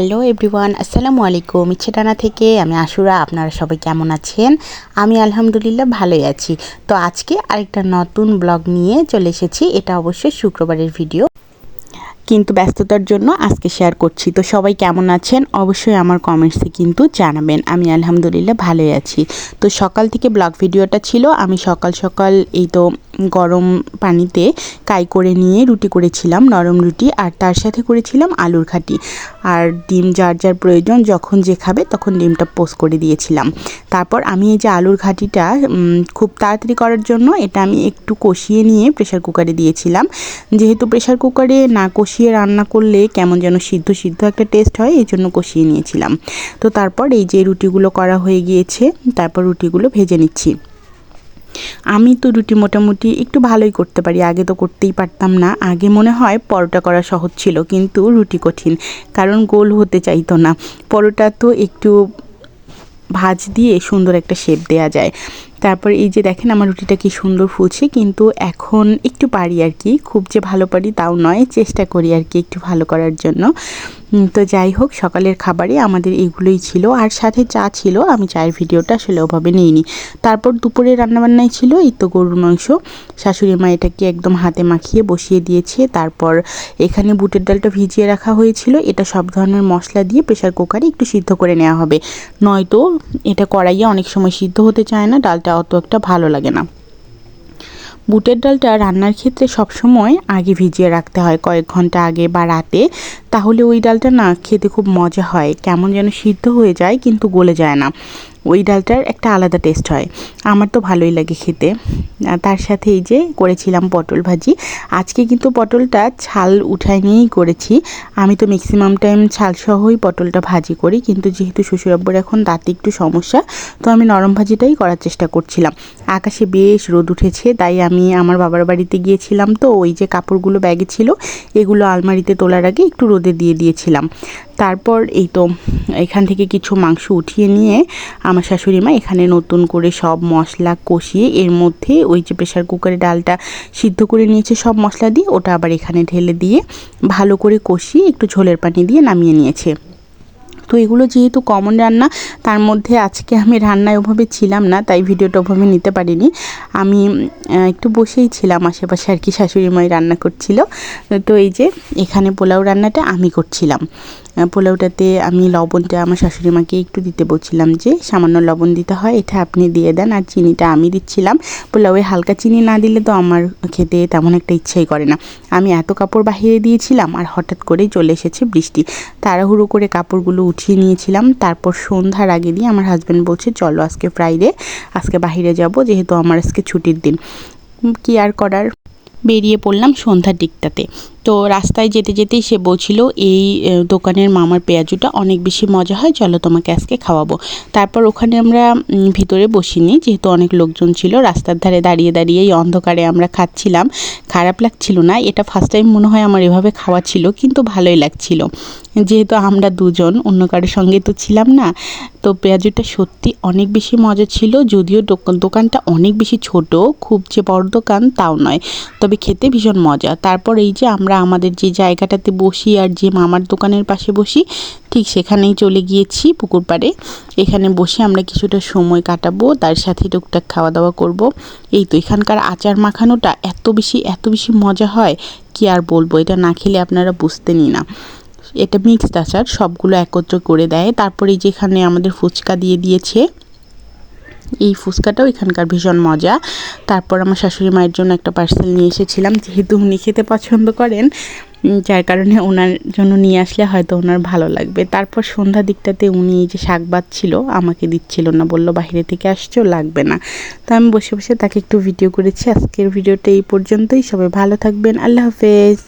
Hello everyone, আসসালামু আলাইকুম। ইচ্ছেটানা থেকে আমি আশুরা, আপনারা সবাই কেমন আছেন? আমি আলহামদুলিল্লাহ ভালোই আছি। তো আজকে আরেকটা নতুন ব্লগ নিয়ে চলে এসেছি। এটা অবশ্যই শুক্রবারের ভিডিও। কিন্তু ব্যস্ততার জন্য আজকে শেয়ার করছি। তো সবাই কেমন আছেন? অবশ্যই আমার কমেন্টসে কিন্তু জানাবেন। আমি আলহামদুলিল্লাহ ভালোই আছি। তো সকাল থেকে ব্লগ ভিডিওটা ছিল। আমি সকাল সকাল এই তো গরম পানিতে কাই করে নিয়ে রুটি করেছিলাম, নরম রুটি, আর তার সাথে করেছিলাম আলুর খাটি। আর ডিম যার যার প্রয়োজন, যখন যে খাবে তখন ডিমটা পোস্ট করে দিয়েছিলাম। তারপর আমি এই যে আলুর ঘাটিটা খুব তাড়াতাড়ি করার জন্য এটা আমি একটু কষিয়ে নিয়ে প্রেশার কুকারে দিয়েছিলাম। যেহেতু প্রেশার কুকারে না কষিয়ে রান্না করলে কেমন যেন সিদ্ধ সিদ্ধ একটা টেস্ট হয়, এই জন্য কষিয়ে নিয়েছিলাম। তো তারপর এই যে রুটিগুলো করা হয়ে গিয়েছে, তারপর রুটিগুলো ভেজে নিচ্ছি। আমি তো রুটি মোটামুটি একটু ভালোই করতে পারি, আগে তো করতেই পারতাম না। আগে মনে হয় পরোটা করা সহজ ছিল, কিন্তু রুটি কঠিন, কারণ গোল হতে চাইতো না। পরোটা তো একটু ভাজ দিয়ে সুন্দর একটা শেপ দেয়া যায়। তারপর এই যে দেখেন আমার রুটিটা কি সুন্দর ফুলছে, কিন্তু এখন একটু পারি আর কি, খুব যে ভালো পারি তাও নয়, চেষ্টা করি আর কি একটু ভালো করার জন্য। তো যাই হোক, সকালের খাবারে আমাদের এগুলোই ছিল। আর সাথে চা ছিল, আমি চায়ের ভিডিওটা আসলে ওভাবে নিইনি। তারপর দুপুরে রান্নাবান্নাই ছিল, এই তো গরুর মাংস। শাশুড়ি মা এটাকে একদম হাতে মাখিয়ে বসিয়ে দিয়েছে। তারপর এখানে বুটের ডালটা ভিজিয়ে রাখা হয়েছিল। এটা সব ধরনের মশলা দিয়ে প্রেশার কুকারে একটু সিদ্ধ করে নেওয়া হবে। নয়তো এটা কড়াইয়ে অনেক সময় সিদ্ধ হতে চায় না, ডালটা অত একটা ভালো লাগে না। বুটের ডালটা রান্নার ক্ষেত্রে সবসময় আগে ভিজিয়ে রাখতে হয়। কয়েক ঘণ্টা আগে বা রাতে। তাহলে ওই ডালটা না খেতে খুব মজা হয়। কেমন যেন সিদ্ধ হয়ে যায় কিন্তু গলে যায় না। ওই ডালটার একটা আলাদা টেস্ট হয়। আমার তো ভালোই লাগে খেতে। তার সাথে এই যে করেছিলাম পটল ভাজি। আজকে কিন্তু পটলটা ছাল উঠায় নিয়েই করেছি। আমি তো ম্যাক্সিমাম টাইম ছাল সহই পটলটা ভাজি করি। কিন্তু যেহেতু শ্বশুরাব্বুর এখন দাঁতে একটু সমস্যা, তো আমি নরম ভাজিটাই করার চেষ্টা করছিলাম। আকাশে বেশ রোদ উঠেছে, তাই আমি আমার বাবার বাড়িতে গিয়েছিলাম তো ওই যে কাপড়গুলো ব্যাগে ছিল, এগুলো আলমারিতে তোলার আগে একটু রোদে দিয়ে দিয়েছিলাম। তারপর এই তো এখান থেকে কিছু মাংস উঠিয়ে নিয়ে আমার শাশুড়ি মা এখানে নতুন করে সব মশলা কষিয়ে এর মধ্যে ওই যে প্রেশার কুকারে ডালটা সিদ্ধ করে নিয়েছে সব মশলা দিয়ে, ওটা আবার এখানে ঢেলে দিয়ে ভালো করে কষিয়ে একটু ঝোলের পানি দিয়ে নামিয়ে নিয়েছে। তো এগুলো যেহেতু কমন রান্না, তার মধ্যে আজকে আমি রান্নায় ওভাবে ছিলাম না, তাই ভিডিওটা ওভাবে নিতে পারিনি। আমি একটু বসেই ছিলাম আশেপাশে আর কি, শাশুড়ি মাই রান্না করছিল। তো এই যে এখানে পোলাও রান্নাটা আমি করছিলাম। পোলাওটাতে আমি লবণটা আমার শাশুড়ি মাকে একটু দিতে বলছিলাম যে, সামান্য লবণ দিতে হয়, এটা আপনি দিয়ে দেন আর চিনিটা আমি দিচ্ছিলাম। পোলাওয়ে হালকা চিনি না দিলে তো আমার খেতে তেমন একটা ইচ্ছাই করে না। আমি এত কাপড় বাহিরে দিয়েছিলাম আর হঠাৎ করেই চলে এসেছে বৃষ্টি। তাড়াহুড়ো করে কাপড়গুলো উঠিয়ে নিয়েছিলাম। তারপর সন্ধ্যার আগে দিয়ে আমার হাজব্যান্ড বলছে, চলো আজকে ফ্রাইডে আজকে বাহিরে যাব যেহেতু আমার আজকে ছুটির দিন। কি আর করার? বেরিয়ে পড়লাম সন্ধ্যার দিকটাতে। তো রাস্তায় যেতে যেতেই সে বলছিল, এই দোকানের মামার পেঁয়াজুটা অনেক বেশি মজা হয়, চলো তোমাকে আজকে খাওয়াবো। তারপর ওখানে আমরা ভিতরে বসিনি, যেহেতু অনেক লোকজন ছিল, রাস্তার ধারে দাঁড়িয়ে দাঁড়িয়ে এই অন্ধকারে আমরা খাচ্ছিলাম। খারাপ লাগছিল না, এটা ফার্স্ট টাইম মনে হয় আমার এভাবে খাওয়া ছিল, কিন্তু ভালোই লাগছিল। যেহেতু আমরা দুজন, অন্য কারোর সঙ্গে তো ছিলাম না, তো পেঁয়াজুটা সত্যি অনেক বেশি মজা ছিল, যদিও দোকানটা অনেক বেশি ছোট, খুব যে বড় দোকান তাও নয়, তবে খেতে ভীষণ মজা। তারপর এই যে আমরা আমাদের যে জায়গাটাতে বসি আর যে মামার দোকানের পাশে বসি, ঠিক সেখানেই চলে গিয়েছি পুকুর পাড়ে। এখানে বসে আমরা কিছুটা সময় কাটাবো, তার সাথে টুকটাক খাওয়া দাওয়া করব। এই তো এখানকার আচার মাখানোটা এত বেশি এত বেশি মজা হয়, কি আর বলব? এটা না খেলে আপনারা বুঝতেনই না এটা মিক্সড আচার, সবগুলো একত্র করে দেয়। তারপরে যেখানে আমাদের ফুচকা দিয়ে দিয়েছে এই ফুচকাটাও এখানকার ভীষণ মজা। তারপর আমার শাশুড়ি মায়ের জন্য একটা পার্সেল নিয়ে এসেছিলাম, যেহেতু উনি খেতে পছন্দ করেন যার কারণে ওনার জন্য নিয়ে আসলে হয়তো ওনার ভালো লাগবে। তারপর সন্ধ্যা দিকটাতে উনি এই যে শাক ছিল আমাকে দিচ্ছিল না, বলল, বাইরে থেকে আসছো, লাগবে না। তো আমি বসে বসে তাকে একটু ভিডিও করেছি। আজকের ভিডিওটা এই পর্যন্তই। সবাই ভালো থাকবেন। আল্লাহ হাফেজ।